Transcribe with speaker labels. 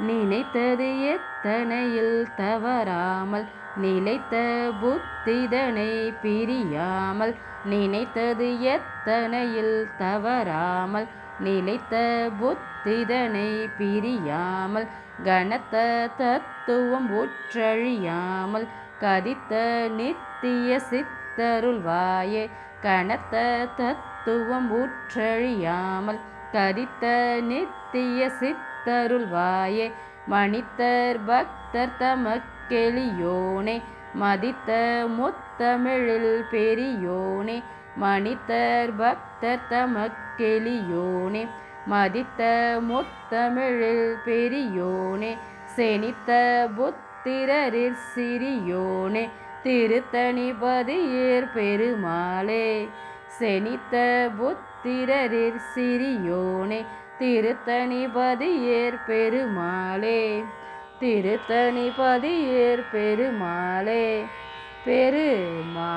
Speaker 1: நினைத்தது எத்தனையில் தவறாமல் நிலைத்த புத்திதனை பிரியாமல் நினைத்தது எத்தனையில் தவறாமல் நிலைத்த புத்திதனை பிரியாமல் கனத்த தத்துவம் உற்றழியாமல் கதித்த நித்திய சித்தருள்வாயே கனத்த தத்துவம் உற்றழியாமல் கதித்த நித்திய சித்தருள்வாயே மணித்தர் பக்தர் தமக்கெளியோனே. மதித்த முத்தமிழில் பெரியோனே. மணித்தர் பக்தர் தமக்கெளியோனே. மதித்த முத்தமிழில் பெரியோனே. செனித்த புத்திரரிற் சிறியோனே. திருத்தணிபதியேர் பெருமாளே. செனித்த புத்திரரிற் சிறியோனே. திருத்தணிபதியேர் பெருமாளே திருத்தணிபதியேர் பெருமாளே பெருமா